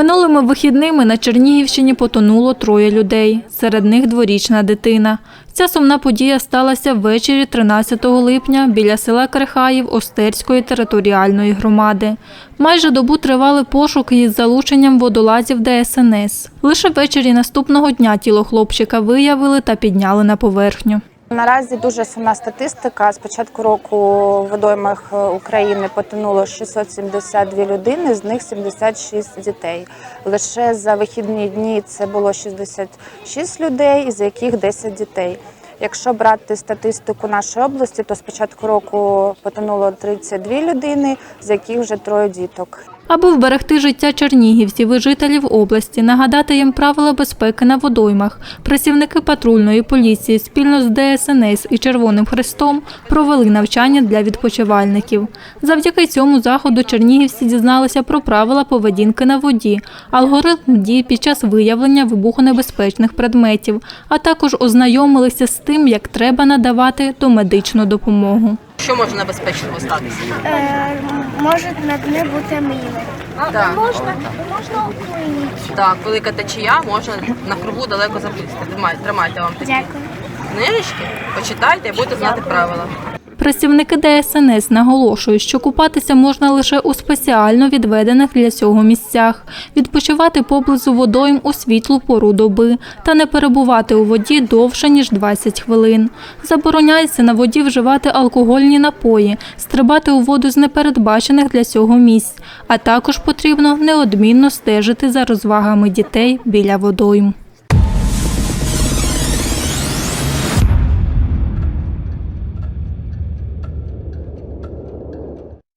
Минулими вихідними на Чернігівщині потонуло троє людей, серед них дворічна дитина. Ця сумна подія сталася ввечері 13 липня біля села Крихаїв Остерської територіальної громади. Майже добу тривали пошуки із залученням водолазів ДСНС. Лише ввечері наступного дня тіло хлопчика виявили та підняли на поверхню. Наразі дуже сумна статистика. З початку року в водоймах е, України потонуло 672 людини, з них 76 дітей. Лише за вихідні дні це було 66 людей, із яких 10 дітей. Якщо брати статистику нашої області, то з початку року потонуло 32 людини, з яких вже троє діток. Аби вберегти життя чернігівців і жителів області, нагадати їм правила безпеки на водоймах, працівники патрульної поліції спільно з ДСНС і Червоним Хрестом провели навчання для відпочивальників. Завдяки цьому заходу чернігівці дізналися про правила поведінки на воді, алгоритм дій під час виявлення вибухонебезпечних предметів, а також ознайомилися з тим, як треба надавати домедичну допомогу. Що може небезпечного статися? Е, може на дні бути міни. Так. Можна, можна уплинути. Так, велика течія можна на кругу далеко заплисти. Тримайте, тримайте вам такі Дякую. книжечки, почитайте і будете знати правила. Працівники ДСНС наголошують, що купатися можна лише у спеціально відведених для цього місцях, відпочивати поблизу водойм у світлу пору доби та не перебувати у воді довше ніж 20 хвилин. Забороняється на воді вживати алкогольні напої, стрибати у воду з непередбачених для цього місць, а також потрібно неодмінно стежити за розвагами дітей біля водойм.